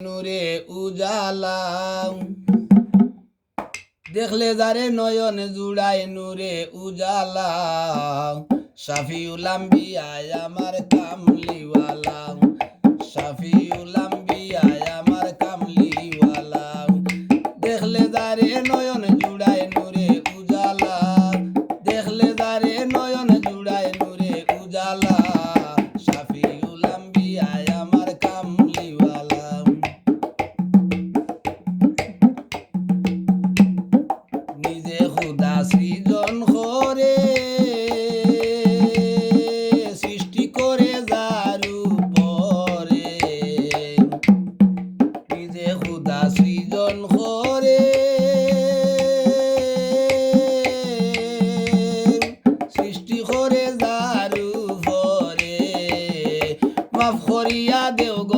নূরে উজালা। দেখলে যারে নয়ন জুড়ায় নূরে উজালা। শাফিউল আম্বিয়ায় আমার কামলিওয়ালা। শাফিউল আম্বিয়ায় আমার কামলিওয়ালা। দেখলে যারে নয়ন জুড়ায় নূরে উজালা। দেখলে যারে নয়ন মাফ করিয়া দেও গমরে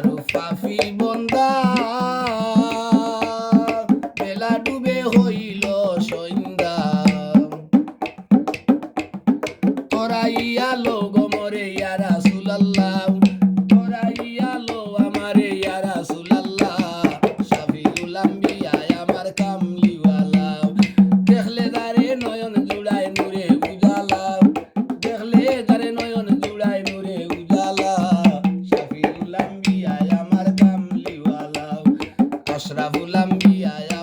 কারু পাপি বন্দা বেলা ডুবে হইল সন্ধ্যা করাইয়া লোগমরে ইয়ারা সুলাল্লাহ Yeah.